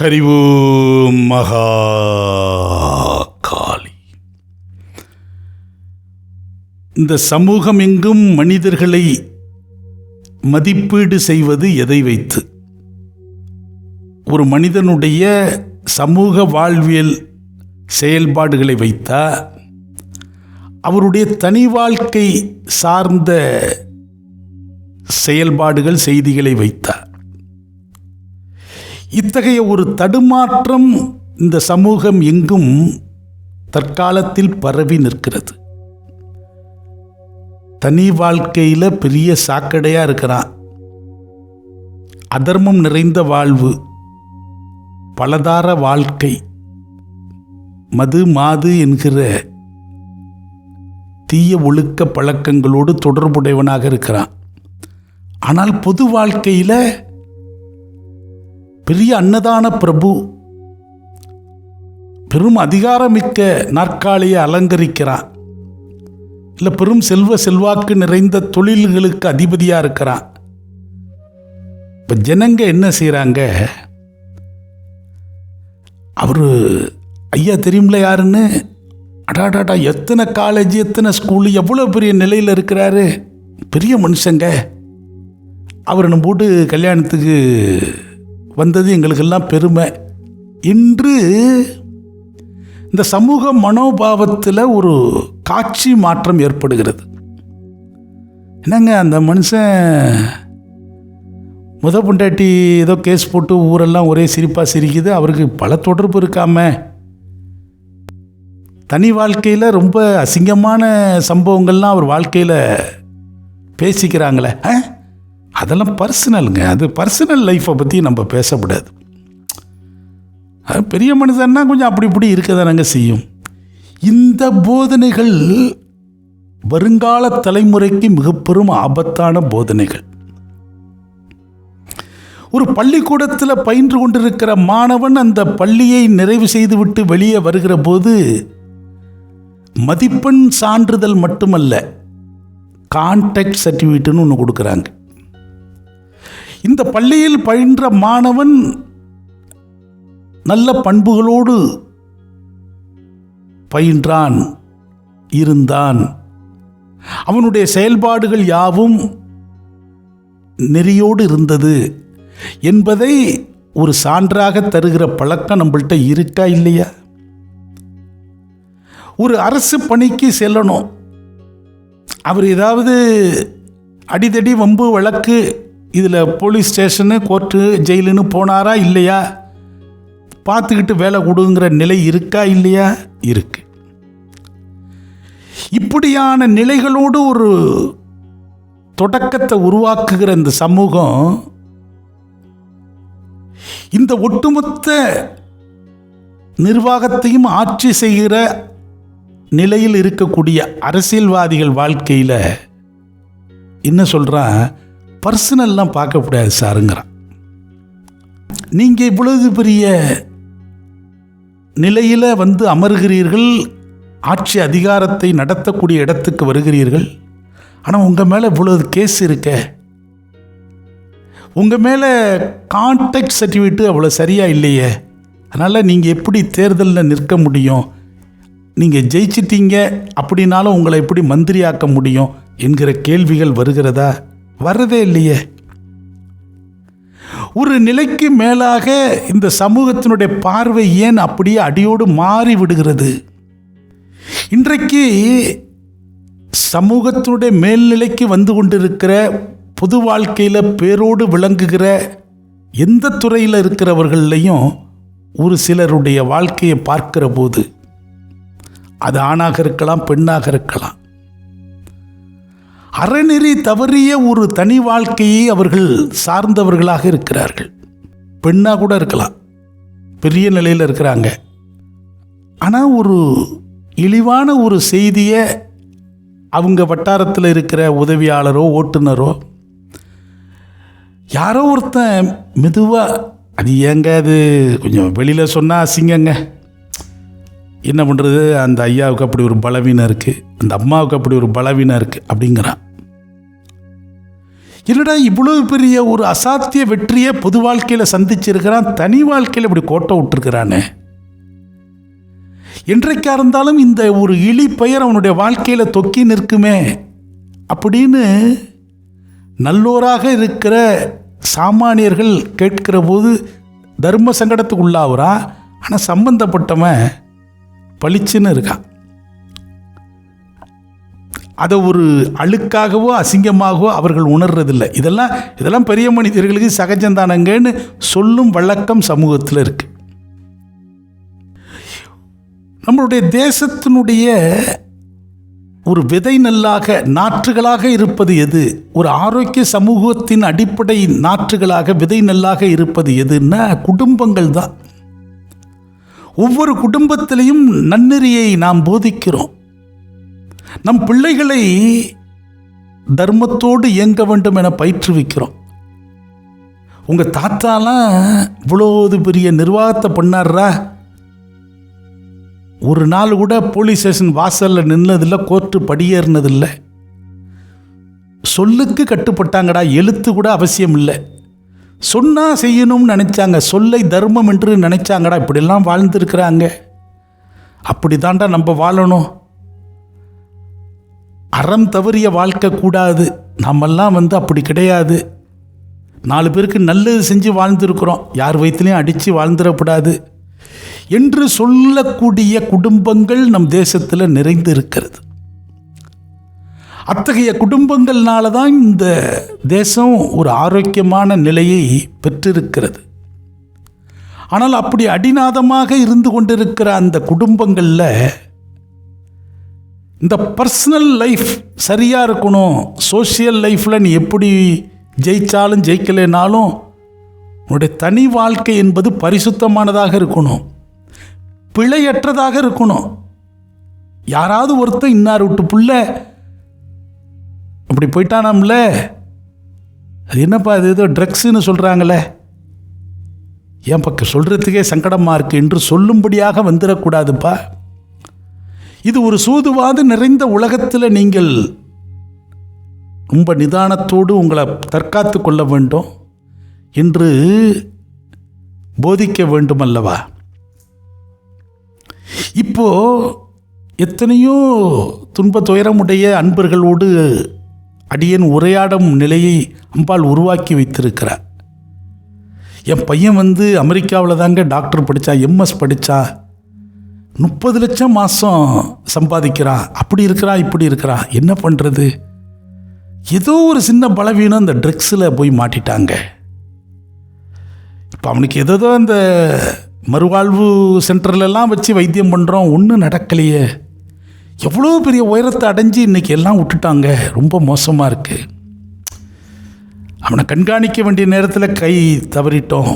ஹரிவு மகா காளி இந்த சமூகம் எங்கும் மனிதர்களை மதிப்பீடு செய்வது எதை வைத்து? ஒரு மனிதனுடைய சமூக வாழ்வியல் செயல்பாடுகளை வைத்தா அவருடைய தனி வாழ்க்கை சார்ந்த செயல்பாடுகள் செய்திகளை வைத்தார் இத்தகைய ஒரு தடுமாற்றம் இந்த சமூகம் எங்கும் தற்காலத்தில் பரவி நிற்கிறது. தனி வாழ்க்கையில் பெரிய சாக்கடையாக இருக்கிறான். அதர்மம் நிறைந்த வாழ்வு பலதார வாழ்க்கை மது மாது என்கிற தீய ஒழுக்க பழக்கங்களோடு தொடர்புடையவனாக இருக்கிறான். ஆனால் பொது வாழ்க்கையில் பெரிய அன்னதான பிரபு. பெரும் அதிகாரமிக்க நாற்காலியை அலங்கரிக்கிறான். இல்லை பெரும் செல்வ செல்வாக்கு நிறைந்த தொழில்களுக்கு அதிபதியாக இருக்கிறான். இப்போ ஜனங்க என்ன செய்கிறாங்க அவர் ஐயா தெரியும்ல யாருன்னு? அடாடாடா எத்தனை காலேஜ் எத்தனை ஸ்கூலு எவ்வளோ பெரிய நிலையில் இருக்கிறாரு? பெரிய மனுஷங்க. அவர் நம்ம போட்டு கல்யாணத்துக்கு வந்தது எங்களுக்கெல்லாம் பெருமை. இன்று இந்த சமூக மனோபாவத்தில் ஒரு காட்சி மாற்றம் ஏற்படுகிறது. என்னங்க அந்த மனுஷன்? முத பொண்டாட்டி ஏதோ கேஸ் போட்டு ஊரெல்லாம் ஒரே சிரிப்பாக சிரிக்குது அவருக்கு பல தொடர்பு இருக்காம. தனி வாழ்க்கையில் ரொம்ப அசிங்கமான சம்பவங்கள்லாம் அவர் வாழ்க்கையில் பேசிக்கிறாங்களே ஆ? அதெல்லாம் பர்சனலுங்க அது பர்சனல் லைஃப்பை பற்றி நம்ம பேசக்கூடாது. அது பெரிய மனுஷன்னா கொஞ்சம் அப்படி இப்படி இருக்க தானங்க செய்யும். இந்த போதனைகள் வருங்கால தலைமுறைக்கு மிக பெரும் ஆபத்தான போதனைகள். ஒரு பள்ளிக்கூடத்தில் பயின்று கொண்டிருக்கிற மாணவன் அந்த பள்ளியை நிறைவு செய்துவிட்டு வெளியே வருகிற போது மதிப்பெண் சான்றிதழ் மட்டுமல்ல கான்டாக்ட் சர்டிஃபிகேட்டுன்னு ஒன்று கொடுக்குறாங்க. இந்த பள்ளியில் பயின்ற மாணவன் நல்ல பண்புகளோடு பயின்றான் இருந்தான். அவனுடைய செயல்பாடுகள் யாவும் நெறியோடு இருந்தது என்பதை ஒரு சான்றாக தருகிற பழக்கம் நம்மள்கிட்ட இருக்கா இல்லையா? ஒரு அரசு பணிக்கு செல்லணும். அவர் ஏதாவது அடிதடி வம்பு வழக்கு இதில் போலீஸ் ஸ்டேஷனு கோர்ட்டு ஜெயிலுன்னு போனாரா இல்லையா? பார்த்துக்கிட்டு வேலை கொடுங்கிற நிலை இருக்கா இல்லையா? இருக்கு. இப்படியான நிலைகளோடு ஒரு தொடக்கத்தை உருவாக்குகிற இந்த சமூகம் இந்த ஒட்டுமொத்த நிர்வாகத்தையும் ஆட்சி செய்கிற நிலையில் இருக்கக்கூடிய அரசியல்வாதிகள் வாழ்க்கையில் என்ன சொல்கிறான் பர்சனல்லாம் பார்க்கக்கூடாது சாருங்கிறான். நீங்கள் இவ்வளவு பெரிய நிலையில் வந்து அமர்கிறீர்கள் ஆட்சி அதிகாரத்தை நடத்தக்கூடிய இடத்துக்கு வருகிறீர்கள் ஆனால் உங்கள் மேலே இவ்வளவு கேஸ் இருக்க. உங்கள் மேலே கான்டாக்ட் சர்டிஃபிகேட்டு அவ்வளோ சரியாக இல்லையே. அதனால் நீங்கள் எப்படி தேர்தலில் நிற்க முடியும்? நீங்கள் ஜெயிச்சிட்டீங்க அப்படின்னாலும் உங்களை எப்படி மந்திரியாக்க முடியும்? என்கிற கேள்விகள் வருகிறதா? வர்றதே இல்லையே. ஒரு நிலைக்கு மேலாக இந்த சமூகத்தினுடைய பார்வை ஏன் அப்படியே அடியோடு மாறி விடுகிறது? இன்றைக்கு சமூகத்தினுடைய மேல்நிலைக்கு வந்து கொண்டிருக்கிற பொது வாழ்க்கையில் பேரோடு விளங்குகிற எந்த துறையில் இருக்கிறவர்களையும் ஒரு சிலருடைய வாழ்க்கையை பார்க்கிற போது அது ஆணாக இருக்கலாம் பெண்ணாக இருக்கலாம். அறநெறி தவறிய ஒரு தனி வாழ்க்கையை அவர்கள் சார்ந்தவர்களாக இருக்கிறார்கள். பெண்ணாக கூட இருக்கலாம். பெரிய நிலையில் இருக்கிறாங்க. ஆனால் ஒரு இழிவான ஒரு செய்தியை அவங்க வட்டாரத்தில் இருக்கிற உதவியாளரோ ஓட்டுநரோ யாரோ ஒருத்தன் மெதுவாக அது ஏங்க அது? கொஞ்சம் வெளியில் சொன்னால் அசிங்கங்க. என்ன பண்ணுறது அந்த ஐயாவுக்கு அப்படி ஒரு பலவீனம் இருக்குது அந்த அம்மாவுக்கு அப்படி ஒரு பலவீனம் இருக்குது அப்படிங்கிறான். என்னடா இவ்வளவு பெரிய ஒரு அசாத்திய வெற்றியை பொது வாழ்க்கையில் சந்திச்சிருக்கிறான்? தனி வாழ்க்கையில் இப்படி கோட்டை விட்டுருக்கிறானே. என்றைக்கா இருந்தாலும் இந்த ஒரு இழி பெயர் அவனுடைய வாழ்க்கையில் தொக்கி நிற்குமே. அப்படின்னு நல்லோராக இருக்கிற சாமானியர்கள் கேட்கிற போது தர்ம சங்கடத்துக்கு உள்ளாகுறான் ஆனால் சம்பந்தப்பட்டவன் பளிச்சுன்னு இருக்கான். அதை ஒரு அழுக்காகவோ அசிங்கமாகவோ அவர்கள் உணர்றதில்லை. இதெல்லாம் இதெல்லாம் பெரிய மனிதர்களுக்கு சகஜந்தானங்கன்னு சொல்லும் வழக்கம் சமூகத்தில் இருக்கு. நம்மளுடைய தேசத்தினுடைய ஒரு விதை நெல்லாக நாற்றுகளாக இருப்பது எது? ஒரு ஆரோக்கிய சமூகத்தின் அடிப்படை நாற்றுகளாக விதை நெல்லாக இருப்பது எதுன்னா குடும்பங்கள் தான் ஒவ்வொரு குடும்பத்திலையும் நன்னெறியை நாம் போதிக்கிறோம். நம் பிள்ளைகளை தர்மத்தோடு இயங்க வேண்டும் என பயிற்றுவிக்கிறோம். உங்கள் தாத்தாலாம் இவ்வளோது பெரிய நிர்வாகத்தை பண்ணார்ரா? ஒரு நாள் கூட போலீஸ் ஸ்டேஷன் வாசலில் நின்னதில்லை கோர்ட்டு படியேறினதில்லை. சொல்லுக்கு கட்டுப்பட்டாங்கடா எழுத்து கூட அவசியம் இல்லை. சொன்னால் செய்யணும்னு நினச்சாங்க சொல்லை தர்மம் என்று நினச்சாங்கடா இப்படிலாம் வாழ்ந்துருக்கிறாங்க. அப்படி தாண்டா நம்ம வாழணும். அறம் தவறிய வாழ்க்கை கூடாது. நம்மெல்லாம் வந்து அப்படி கிடையாது. நாலு பேருக்கு நல்லது செஞ்சு வாழ்ந்துருக்குறோம். யார் வயிற்றுலையும் அடித்து வாழ்ந்துடக்கூடாது. என்று சொல்லக்கூடிய குடும்பங்கள் நம் தேசத்தில் நிறைந்து இருக்கிறது. அத்தகைய குடும்பங்கள்னால தான் இந்த தேசம் ஒரு ஆரோக்கியமான நிலையை பெற்றிருக்கிறது. ஆனால் அப்படி அடிநாதமாக இருந்து கொண்டிருக்கிற அந்த குடும்பங்களில் இந்த பர்சனல் லைஃப் சரியாக இருக்கணும். சோஷியல் லைஃப்பில் நீ எப்படி ஜெயித்தாலும் ஜெயிக்கலைனாலும் உன்னுடைய தனி வாழ்க்கை என்பது பரிசுத்தமானதாக இருக்கணும். பிழையற்றதாக இருக்கணும். யாராவது ஒருத்தன் இன்னார் விட்டு புள்ள அப்படி போயிட்டானாம்ல? அது என்னப்பா அது ஏதோ ட்ரக்ஸுன்னு சொல்கிறாங்களே ஏன் பக்கம் சொல்கிறதுக்கே சங்கடமாக இருக்குது என்று சொல்லும்படியாக வந்துடக்கூடாதுப்பா. இது ஒரு சூதுவாது நிறைந்த உலகத்தில் நீங்கள் ரொம்ப நிதானத்தோடு உங்களை தற்காத்து கொள்ள வேண்டும் என்று போதிக்க வேண்டும் அல்லவா இப்போ எத்தனையோ துன்ப துயரமுடைய அன்பர்களோடு அடியன் உரையாடும் நிலையை அம்பாள் உருவாக்கி வைத்திருக்கிறார். என் பையன் வந்து அமெரிக்காவில் தாங்க டாக்டர் படித்தா எம்எஸ் படித்தா முப்பது லட்சம் மாதம் சம்பாதிக்கிறா அப்படி இருக்கிறான் இப்படி இருக்கிறான் என்ன பண்ணுறது ஏதோ ஒரு சின்ன பலவீனம் அந்த ட்ரக்ஸில் போய் மாட்டிட்டாங்க. இப்போ அவனுக்கு ஏதோ அந்த மறுவாழ்வு சென்டர்லலாம் வச்சு வைத்தியம் பண்ணுறோம் ஒன்றும் நடக்கலையே. எவ்வளோ பெரிய உயரத்தை அடைஞ்சு இன்றைக்கி எல்லாம் விட்டுட்டாங்க. ரொம்ப மோசமாக இருக்குது அவனை கண்காணிக்க வேண்டிய நேரத்தில் கை தவறிட்டோம்.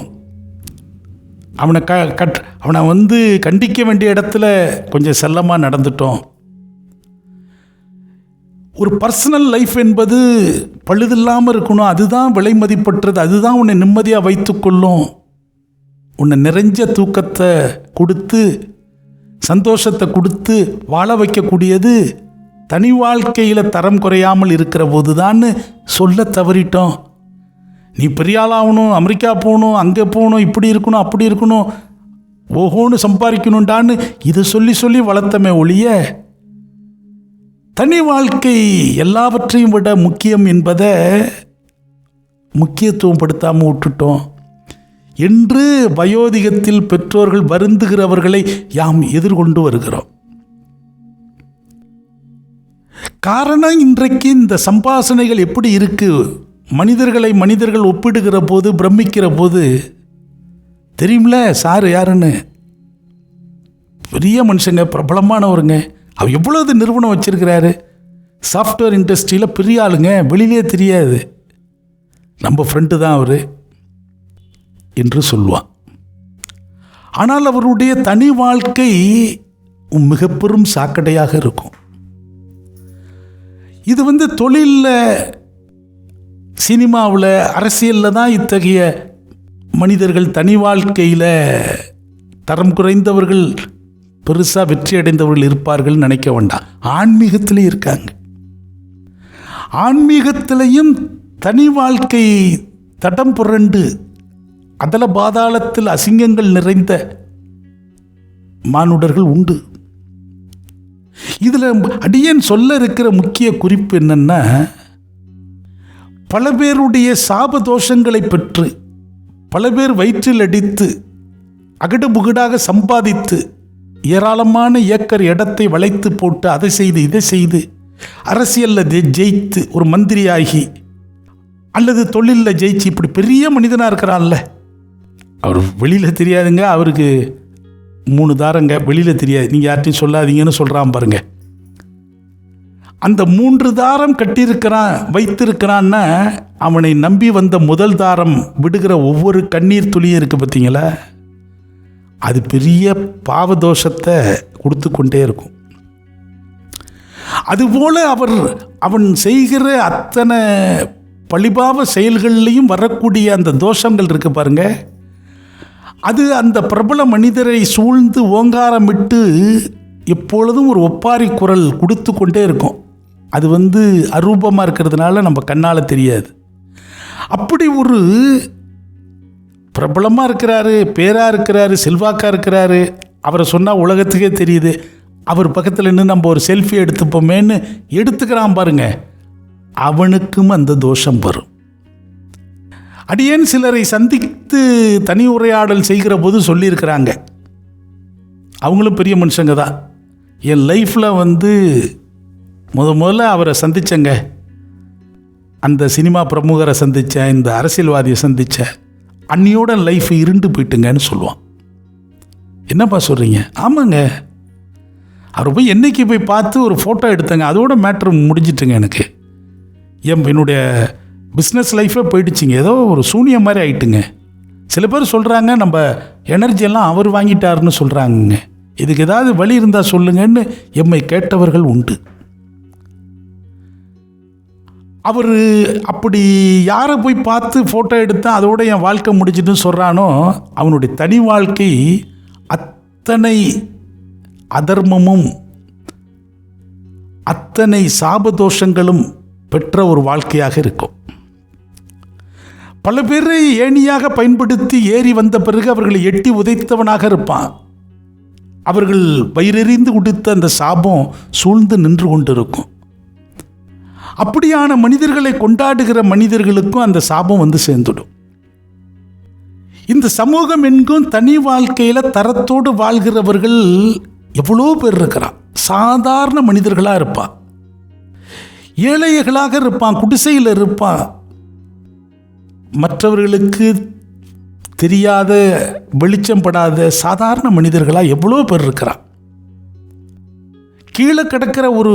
அவனை க கட் அவனை வந்து கண்டிக்க வேண்டிய இடத்துல கொஞ்சம் செல்லமாக நடந்துட்டோம். ஒரு பர்சனல் லைஃப் என்பது பழுதில்லாமல் இருக்கணும். அதுதான் விலை மதிப்பற்றது. அதுதான் உன்னை நிம்மதியாக வைத்துக்கொள்ளும் உன்னை நிறைஞ்ச தூக்கத்தை கொடுத்து சந்தோஷத்தை கொடுத்து வாழ வைக்கக்கூடியது தனி வாழ்க்கையில் தரம் குறையாமல் இருக்கிற போது தான் சொல்ல தவறிட்டோம். நீ பெரிய ஆளாகணும் அமெரிக்கா போகணும் அங்கே போகணும் இப்படி இருக்கணும் அப்படி இருக்கணும். ஓஹோன்னு சம்பாதிக்கணுண்டான்னு இதை சொல்லி சொல்லி வளர்த்தமே ஒழிய தனி வாழ்க்கை எல்லாவற்றையும் விட முக்கியம் என்பதை முக்கியத்துவம் படுத்தாமல் விட்டுட்டோம். என்று வயோதிகத்தில் பெற்றோர்கள் வருந்துகிறவர்களை யாம் எதிர்கொண்டு வருகிறோம். காரணம் இன்றைக்கு இந்த சம்பாசனைகள் எப்படி இருக்குது மனிதர்களை மனிதர்கள் ஒப்பிடுகிற போது பிரமிக்கிற போது தெரியும்ல சார் யாருன்னு? பெரிய மனுஷங்க பிரபலமானவருங்க. அவர் எவ்வளவு நிறுவனம் வச்சிருக்கிறாரு. சாஃப்ட்வேர் இண்டஸ்ட்ரியில் பெரிய ஆளுங்க வெளியிலே தெரியாது. நம்ம ஃப்ரெண்டு தான் அவர் என்று சொல்லுவான். ஆனால் அவருடைய தனி வாழ்க்கை மிக பெரும் சாக்கடையாக இருக்கும். இது வந்து தொழிலில் சினிமாவில் அரசியலில் தான் இத்தகைய மனிதர்கள் தனி வாழ்க்கையில் தரம் குறைந்தவர்கள் பெருசாக வெற்றி அடைந்தவர்கள் இருப்பார்கள் நினைக்க வேண்டாம். ஆன்மீகத்திலே இருக்காங்க. ஆன்மீகத்திலையும் தனி வாழ்க்கை தடம் புரண்டு அதல பாதாளத்தில் அசிங்கங்கள் நிறைந்த மானுடர்கள் உண்டு. இதில் அடியன் சொல்ல இருக்கிற முக்கிய குறிப்பு என்னென்னா பல பேருடைய சாப தோஷங்களை பெற்று பல பேர் வயிற்றில் அடித்து அகடு புகடாக சம்பாதித்து ஏராளமான ஏக்கர் இடத்தை வளைத்து போட்டு அதை செய்து இதை செய்து அரசியலில் ஜெயித்து ஒரு மந்திரியாகி அல்லது தொழிலில் ஜெயிச்சு இப்படி பெரிய மனிதனாக இருக்கிறான்ல. அவர் வெளியில் தெரியாதுங்க அவருக்கு மூணு தாரங்க வெளியில் தெரியாது. நீங்கள் யார்ட்டையும் சொல்லாதீங்கன்னு சொல்கிறான் பாருங்கள் அந்த மூன்று தாரம் கட்டியிருக்கிறான் வைத்திருக்கிறான்னா அவனை நம்பி வந்த முதல் தாரம் விடுகிற ஒவ்வொரு கண்ணீர் துளியும் இருக்கு பார்த்தீங்களா? அது பெரிய பாவதோஷத்தை கொடுத்து கொண்டே இருக்கும். அதுபோல அவர் அவன் செய்கிற அத்தனை பழிபாவ செயல்கள்லையும் வரக்கூடிய அந்த தோஷங்கள் இருக்கு பாருங்க. அது அந்த பிரபல மனிதரை சூழ்ந்து ஓங்காரமிட்டு எப்பொழுதும் ஒரு ஒப்பாரி குரல் கொடுத்து கொண்டே இருக்கும். அது வந்து அரூபமாக இருக்கிறதுனால நம்ம கண்ணால் தெரியாது. அப்படி ஒரு பிரபலமாக இருக்கிறாரு பேராக இருக்கிறாரு செல்வாக்காக இருக்கிறாரு. அவரை சொன்னால் உலகத்துக்கே தெரியுது. அவர் பக்கத்தில் நின்று நம்ம ஒரு செல்ஃபி எடுத்துப்போமேன்னு எடுத்துக்கிறான் பாருங்க. அவனுக்கும் அந்த தோஷம் வரும். அடியேன் சிலரை சந்தித்து தனி உரையாடல் செய்கிற போது சொல்லியிருக்கிறாங்க. அவங்களும் பெரிய மனுஷங்க தான். என் லைஃப்பில் வந்து முத முதல்ல அவரை சந்தித்தேங்க அந்த சினிமா பிரமுகரை சந்தித்தேன் இந்த அரசியல்வாதியை சந்தித்தேன் அன்னியோட லைஃப் இருண்டு போயிட்டுங்கன்னு சொல்லுவான். என்னப்பா சொல்கிறீங்க ஆமாங்க. அவர் போய் என்னைக்கு போய் பார்த்து ஒரு ஃபோட்டோ எடுத்தேங்க. அதோட மேட்ரு முடிஞ்சிட்டுங்க எனக்கு. என் என்னுடைய பிஸ்னஸ் லைஃபே போயிடுச்சுங்க. ஏதோ ஒரு சூனியம் மாதிரி ஆயிட்டுங்க. சில பேர் சொல்கிறாங்க நம்ம எனர்ஜி எல்லாம் அவர் வாங்கிட்டாருன்னு சொல்கிறாங்கங்க இதுக்கு ஏதாவது வழி இருந்தால் சொல்லுங்கன்னு எம்மை கேட்டவர்கள் உண்டு. அவர் அப்படி யாரை போய் பார்த்து ஃபோட்டோ எடுத்து அதோட என் வாழ்க்கை முடிச்சிட்டுன்னு சொல்கிறானோ அவனுடைய தனி வாழ்க்கை அத்தனை அதர்மமும் அத்தனை சாபதோஷங்களும் பெற்ற ஒரு வாழ்க்கையாக இருக்கும். பல பேரை ஏணியாக பயன்படுத்தி ஏறி வந்த பிறகு அவர்களை எட்டி உதைத்தவனாக இருப்பான். அவர்கள் வயிறெறிந்து உடுத்த அந்த சாபம் சூழ்ந்து நின்று கொண்டிருக்கும். அப்படியான மனிதர்களை கொண்டாடுகிற மனிதர்களுக்கும் அந்த சாபம் வந்து சேர்ந்துடும். இந்த சமூகம் என்கும் தனி வாழ்க்கையில் தரத்தோடு வாழ்கிறவர்கள் எவ்வளோ பேர் இருக்கிறான்? சாதாரண மனிதர்களாக இருப்பான். ஏழைகளாக இருப்பான் குடிசையில் இருப்பான். மற்றவர்களுக்கு தெரியாத வெளிச்சம் படாத சாதாரண மனிதர்களாக எவ்வளோ பேர் இருக்கிறான்? கீழே கிடக்கிற ஒரு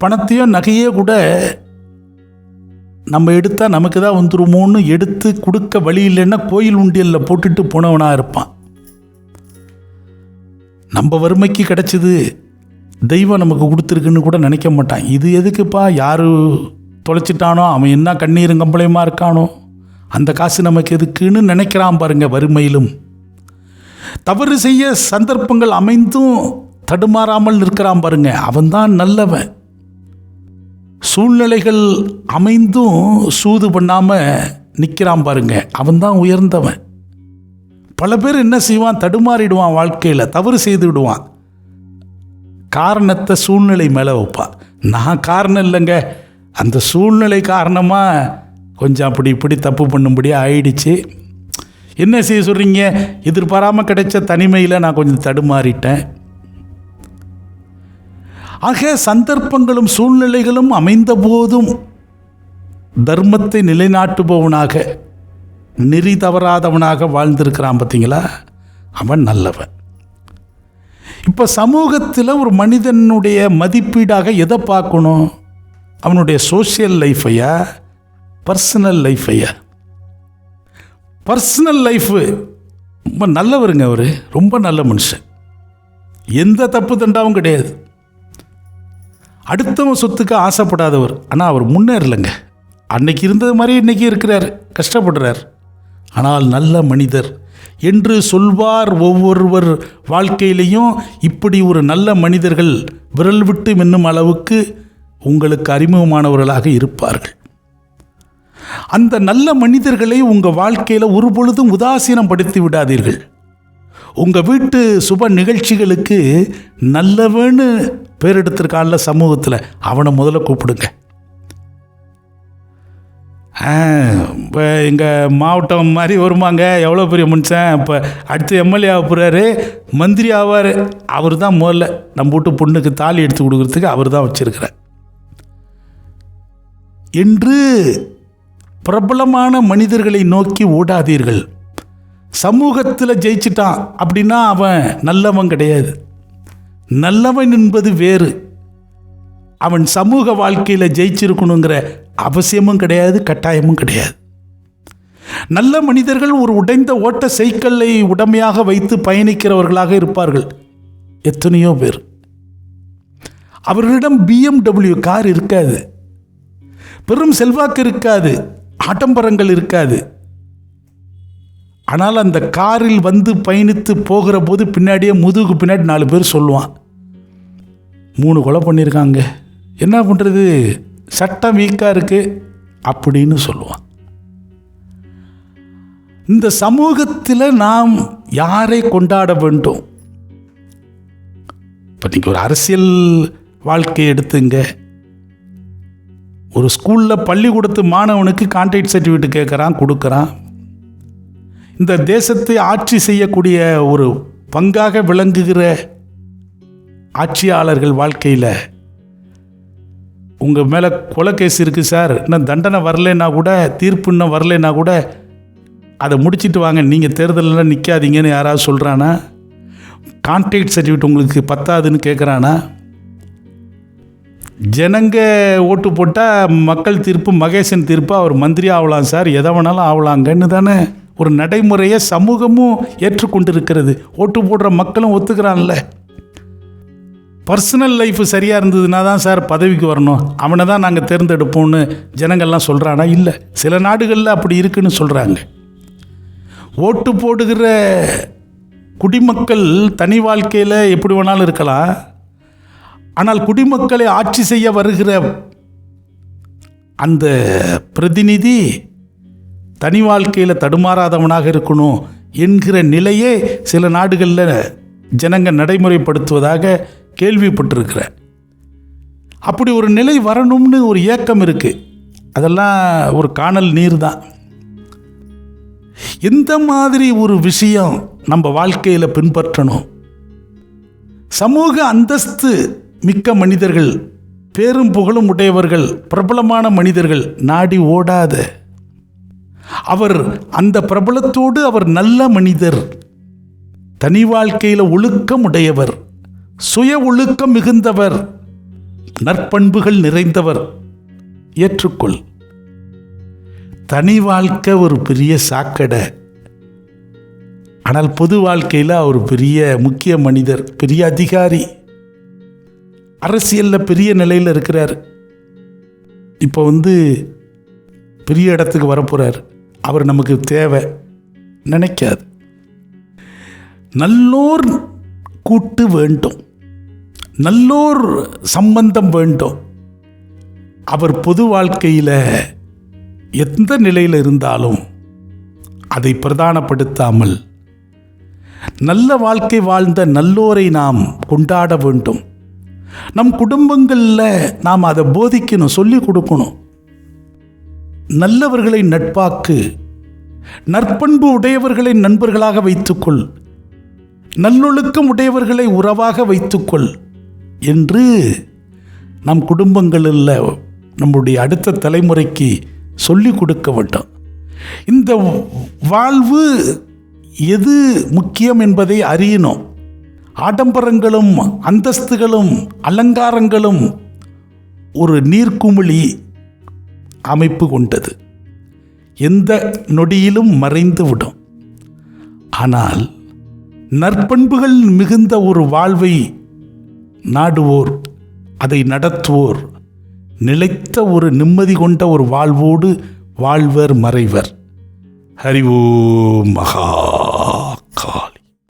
பணத்தையோ நகையோ கூட நம்ம எடுத்தால் நமக்கு தான் வந்துருமோன்னு எடுத்து கொடுக்க வழி இல்லைன்னா கோயில் உண்டியலில் போட்டுட்டு போனவனாக இருப்பான். நம்ம வறுமைக்கு கிடச்சிது தெய்வம் நமக்கு கொடுத்துருக்குன்னு கூட நினைக்க மாட்டான். இது எதுக்குப்பா? யார் தொலைச்சிட்டானோ? அவன் என்ன கண்ணீரும் கம்பளையமாக இருக்கானோ? அந்த காசு நமக்கு எதுக்குன்னு நினைக்கிறான் பாருங்க வறுமையிலும். தவறு செய்ய சந்தர்ப்பங்கள் அமைந்தும் தடுமாறாமல் நிற்கிறான் பாருங்க. அவன்தான் நல்லவன். சூழ்நிலைகள் அமைந்தும் சூது பண்ணாமல் நிற்கிறான் பாருங்க. அவன்தான் உயர்ந்தவன். பல பேர் என்ன செய்வான்? தடுமாறிடுவான் வாழ்க்கையில். தவறு செய்து விடுவான். காரணத்தை சூழ்நிலை மேலே வைப்பான். நான் காரணம் இல்லைங்க. அந்த சூழ்நிலை காரணமாக கொஞ்சம் அப்படி இப்படி தப்பு பண்ணும்படி ஆயிடுச்சு. என்ன செய்ய சொல்கிறீங்க எதிர்பாராமல் கிடைச்ச தனிமையில் நான் கொஞ்சம் தடுமாறிட்டேன். ஆக சந்தர்ப்பங்களும் சூழ்நிலைகளும் அமைந்த போதும் தர்மத்தை நிலைநாட்டுபவனாக நெறி தவறாதவனாக வாழ்ந்திருக்கிறான் பார்த்தீங்களா? அவன் நல்லவன். இப்போ சமூகத்தில் ஒரு மனிதனுடைய மதிப்பீடாக எதை பார்க்கணும்? அவனுடைய சோஷியல் லைஃபையா பர்சனல் லைஃபையா பர்சனல் லைஃபு ரொம்ப நல்லவருங்க அவர். ரொம்ப நல்ல மனுஷன். எந்த தப்பு தண்டாவும் கிடையாது. அடுத்தவன் சொத்துக்கு ஆசைப்படாதவர். ஆனால் அவர் முன்னேறலைங்க. அன்னைக்கு இருந்தது மாதிரி இன்னைக்கு இருக்கிறார். கஷ்டப்படுறார். ஆனால் நல்ல மனிதர். என்று சொல்வார் ஒவ்வொருவர் வாழ்க்கையிலையும் இப்படி ஒரு நல்ல மனிதர்கள் விரல் விட்டு மின்னும் அளவுக்கு உங்களுக்கு அறிமுகமானவர்களாக இருப்பார்கள். அந்த நல்ல மனிதர்களை உங்கள் வாழ்க்கையில் ஒரு பொழுதும் உதாசீனப்படுத்தி விடாதீர்கள். உங்கள் வீட்டு சுப நிகழ்ச்சிகளுக்கு நல்லவன்னு பேர் எடுத்திருக்கான்ல சமூகத்தில். அவனை முதல்ல கூப்பிடுங்க. இப்போ எங்கள் மாவட்டம் மாதிரி வருமாங்க. எவ்வளோ பெரிய மனுஷன்? இப்போ அடுத்து எம்எல்ஏ ஆக போகிறாரு மந்திரி ஆவார். அவர் தான் முதல்ல நம்ம வீட்டு பொண்ணுக்கு தாலி எடுத்து கொடுக்குறதுக்கு அவர் தான் வச்சுருக்கிறார். என்று பிரபலமான மனிதர்களை நோக்கி ஓடாதீர்கள். சமூகத்தில் ஜெயிச்சிட்டான் அப்படின்னா அவன் நல்லவன் கிடையாது. நல்லவன் என்பது வேறு. அவன் சமூக வாழ்க்கையில் ஜெயிச்சிருக்கணுங்கிற அவசியமும் கிடையாது கட்டாயமும் கிடையாது. நல்ல மனிதர்கள் ஒரு உடைந்த ஓட்ட சைக்கிளை உடமையாக வைத்து பயணிக்கிறவர்களாக இருப்பார்கள். எத்தனையோ பேர். அவர்களிடம் பிஎம்டபிள்யூ கார் இருக்காது. பெரும் செல்வாக்கு இருக்காது ஆடம்பரங்கள் இருக்காது. ஆனால் அந்த காரில் வந்து பயணித்து போகிற போது பின்னாடியே முதுகுக்கு பின்னாடி நாலு பேர் சொல்லுவான் மூணு கொலை பண்ணியிருக்காங்க. என்ன பண்ணுறது சட்டம் வீக்காக இருக்குது அப்படின்னு சொல்லுவான். இந்த சமூகத்தில் நாம் யாரை கொண்டாட வேண்டும்? இப்போ நீங்கள் ஒரு அரசியல் வாழ்க்கையை எடுத்துங்க. ஒரு ஸ்கூலில் பள்ளிக்கூடத்து மாணவனுக்கு கான்ட்ராக்ட் சர்டிஃபிகேட் கேட்குறான் கொடுக்குறான். இந்த தேசத்தை ஆட்சி செய்யக்கூடிய ஒரு பங்காக விளங்குகிற ஆட்சியாளர்கள் வாழ்க்கையில் உங்கள் மேலே கொலை கேஸ் இருக்குது சார். இன்னும் தண்டனை வரலைன்னா கூட தீர்ப்பு இன்னும் வரலைன்னா கூட அதை முடிச்சிட்டு வாங்க. நீங்கள் தேர்தலில் நிற்காதீங்கன்னு யாராவது சொல்கிறானா கான்ட்ராக்ட் சர்டிஃபிகேட் உங்களுக்கு பத்தாதுன்னு கேட்குறானா ஜனங்க ஓட்டு போட்டால் மக்கள் தீர்ப்பு மகேசன் தீர்ப்பு அவர் மந்திரி ஆகலாம் சார். எதை வேணாலும் ஆகலாங்கன்னு தானே ஒரு நடைமுறையை சமூகமும் ஏற்றுக்கொண்டிருக்கிறது. ஓட்டு போடுற மக்களும் ஒத்துக்கிறான்ல. பர்சனல் லைஃப் சரியாக இருந்ததுன்னா தான் சார் பதவிக்கு வரணும். அவனை தான் நாங்கள் தேர்ந்தெடுப்போம்னு ஜனங்கள்லாம் சொல்கிறானா இல்லை. சில நாடுகளில் அப்படி இருக்குன்னு சொல்கிறாங்க ஓட்டு போடுகிற குடிமக்கள் தனி வாழ்க்கையில் எப்படி வேணாலும் இருக்கலாம். ஆனால் குடிமக்களை ஆட்சி செய்ய வருகிற அந்த பிரதிநிதி தனி வாழ்க்கையில் தடுமாறாதவனாக இருக்கணும் என்கிற நிலையே சில நாடுகளில் ஜனங்க நடைமுறைப்படுத்துவதாக கேள்விப்பட்டிருக்கிறேன். அப்படி ஒரு நிலை வரணும்னு ஒரு ஏக்கம் இருக்குது அதெல்லாம் ஒரு காணல் நீர் தான் எந்த மாதிரி ஒரு விஷயம் நம்ம வாழ்க்கையில் பின்பற்றணும்? சமூக அந்தஸ்து மிக்க மனிதர்கள் பேரும் புகழும் உடையவர்கள் பிரபலமான மனிதர்கள் நாடி ஓடாத. அவர் அந்த பிரபலத்தோடு அவர் நல்ல மனிதர். தனி வாழ்க்கையில் ஒழுக்கம் உடையவர். சுய ஒழுக்கம் மிகுந்தவர் நற்பண்புகள் நிறைந்தவர். ஏற்றுக்கொள். தனி வாழ்க்கை ஒரு பெரிய சாக்கடை. ஆனால் பொது வாழ்க்கையில் அவர் பெரிய முக்கிய மனிதர் பெரிய அதிகாரி. அரசியலில் பெரிய நிலையில் இருக்கிறார். இப்போ வந்து பெரிய இடத்துக்கு வரப்போகிறார் அவர் நமக்கு தேவை. நினைக்காது. நல்லோர் கூட்டு வேண்டும். நல்லோர் சம்பந்தம் வேண்டும். அவர் பொது வாழ்க்கையில் எந்த நிலையில் இருந்தாலும் அதை பிரதானப்படுத்தாமல் நல்ல வாழ்க்கை வாழ்ந்த நல்லோரை நாம் கொண்டாட வேண்டும். நம் குடும்பங்களில் நாம் அதை போதிக்கணும் சொல்லிக் கொடுக்கணும். நல்லவர்களை நட்பாக்கு நற்பண்பு உடையவர்களை நண்பர்களாக வைத்துக்கொள். நல்லொழுக்கம் உடையவர்களை உறவாக வைத்துக்கொள். என்று நம் குடும்பங்களில் நம்முடைய அடுத்த தலைமுறைக்கு சொல்லிக் கொடுக்க வேண்டும் இந்த வாழ்வு எது முக்கியம் என்பதை அறியணும். ஆடம்பரங்களும் அந்தஸ்துகளும் அலங்காரங்களும் ஒரு நீர்க்குமிழி அமைப்பு கொண்டது. எந்த நொடியிலும் மறைந்து விடும். ஆனால் நற்பண்புகள் மிகுந்த ஒரு வாழ்வை நாடுவோர் அதை நடத்துவோர் நிலைத்த ஒரு நிம்மதி கொண்ட ஒரு வாழ்வோடு வாழ்வர் மறைவர். ஹரி ஓம் மகா.